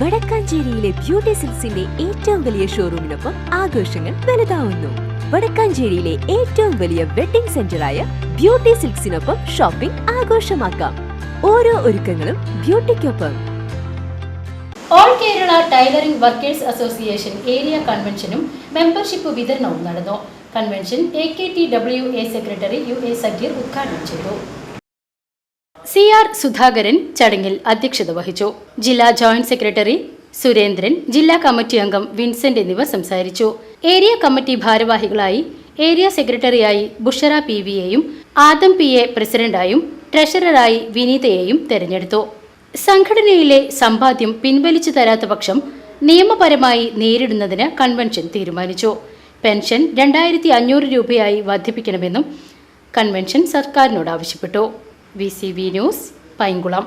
വടക്കാഞ്ചേരിയിലെ beauty സിൽസിന്റെ ഏറ്റവും വലിയ ഷോറൂമിനൊപ്പം ആഘോഷങ്ങൾ വലുതാവുന്നു. വടക്കാഞ്ചേരിയിലെ ഏറ്റവും വലിയ വെഡിംഗ് സെന്ററായ ബ്യൂട്ടി സിൽക്സിനൊപ്പം ഷോപ്പിംഗ് ആഘോഷമാക്കാം. ഓരോ ഒരുക്കങ്ങളും ബ്യൂട്ടിക്കൊപ്പം. All Kerala tailoring workers association area കൺവെൻഷനും membership വിതരണവും നടന്നു. Convention A K T W A secretary U A Sageer ഉദ്ഘാടനം ചെയ്തു. സി ആർ സുധാകരൻ ചടങ്ങിൽ അധ്യക്ഷത വഹിച്ചു. ജില്ലാ ജോയിന്റ് സെക്രട്ടറി സുരേന്ദ്രൻ ജില്ലാ കമ്മിറ്റി അംഗം വിൻസെന്റ് എന്നിവർ സംസാരിച്ചു. ഏരിയ കമ്മിറ്റി ഭാരവാഹികളായി ഏരിയ സെക്രട്ടറിയായി ബുഷറ പി വിയെയും ആദം പി എ പ്രസിഡന്റായും ട്രഷററായി വിനീതയെയും തെരഞ്ഞെടുത്തു. സംഘടനയിലെ സമ്പാദ്യം പിൻവലിച്ചു തരാത്ത പക്ഷം നിയമപരമായി നേരിടുന്നതിന് കൺവെൻഷൻ തീരുമാനിച്ചു. പെൻഷൻ രണ്ടായിരത്തി അഞ്ഞൂറ് രൂപയായി വർദ്ധിപ്പിക്കണമെന്നും കൺവെൻഷൻ സർക്കാരിനോട് ആവശ്യപ്പെട്ടു. V news Painkulam